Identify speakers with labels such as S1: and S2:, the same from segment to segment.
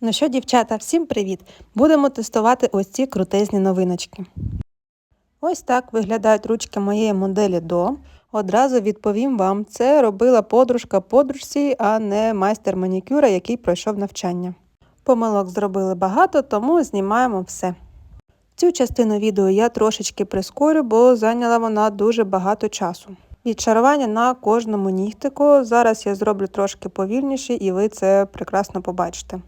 S1: Ну що, дівчата, всім привіт! Будемо тестувати ось ці крутезні новиночки. Ось так виглядають ручки моєї моделі до. Одразу відповім вам, це робила подружка подружці, а не майстер манікюра, який пройшов навчання. Помилок зробили багато, тому знімаємо все. Цю частину відео я трошечки прискорю, бо зайняла вона дуже багато часу. Відчарування на кожному нігтику. Зараз я зроблю трошки повільніше, і ви це прекрасно побачите.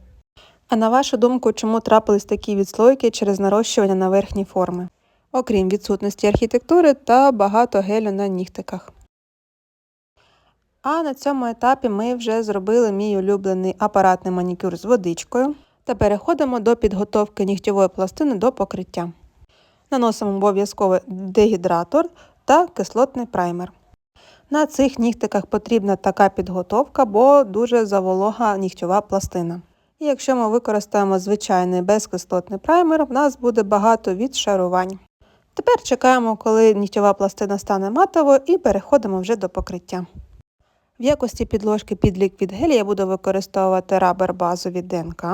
S1: А на вашу думку, чому трапились такі відслойки через нарощування на верхні форми? Окрім відсутності архітектури та багато гелю на нігтиках. А на цьому етапі ми вже зробили мій улюблений апаратний манікюр з водичкою та переходимо до підготовки нігтєвої пластини до покриття. Наносимо обов'язково дегідратор та кислотний праймер. На цих нігтиках потрібна така підготовка, бо дуже заволога нігтєва пластина. І якщо ми використаємо звичайний безкислотний праймер, в нас буде багато відшарувань. Тепер чекаємо, коли нігтєва пластина стане матовою і переходимо вже до покриття. В якості підложки під ліквід гель я буду використовувати рабер базу від ДНК.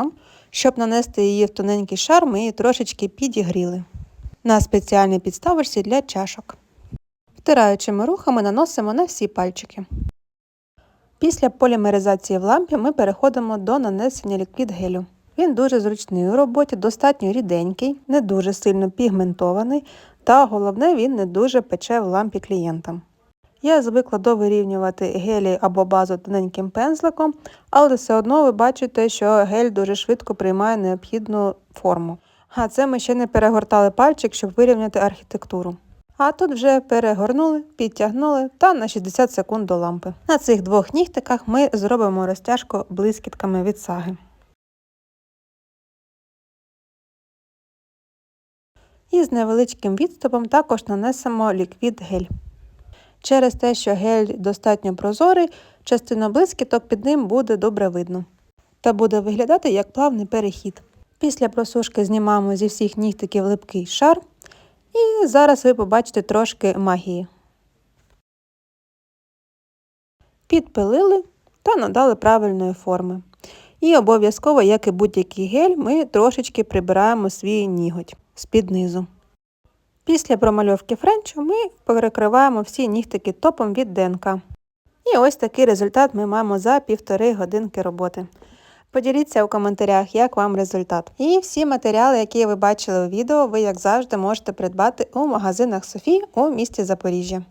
S1: Щоб нанести її в тоненький шар, ми її трошечки підігріли на спеціальній підставочці для чашок. Втираючими рухами наносимо на всі пальчики. Після полімеризації в лампі ми переходимо до нанесення ліквід гелю. Він дуже зручний у роботі, достатньо ріденький, не дуже сильно пігментований, та головне, він не дуже пече в лампі клієнтам. Я звикла довирівнювати гелі або базу тоненьким пензликом, але все одно ви бачите, що гель дуже швидко приймає необхідну форму. А це ми ще не перегортали пальчик, щоб вирівняти архітектуру. А тут вже перегорнули, підтягнули та на 60 секунд до лампи. На цих двох нігтиках ми зробимо розтяжку блискітками від саги. І з невеличким відступом також нанесемо ліквід гель. Через те, що гель достатньо прозорий, частина блискіток під ним буде добре видно. Та буде виглядати як плавний перехід. Після просушки знімаємо зі всіх нігтиків липкий шар. І зараз ви побачите трошки магії. Підпилили та надали правильної форми. І обов'язково, як і будь-який гель, ми трошечки прибираємо свій ніготь з-під низу. Після промальовки френчу ми перекриваємо всі нігтики топом від ДНК. І ось такий результат ми маємо за півтори годинки роботи. Поділіться у коментарях, як вам результат. І всі матеріали, які ви бачили у відео, ви, як завжди, можете придбати у магазинах Софі у місті Запоріжжя.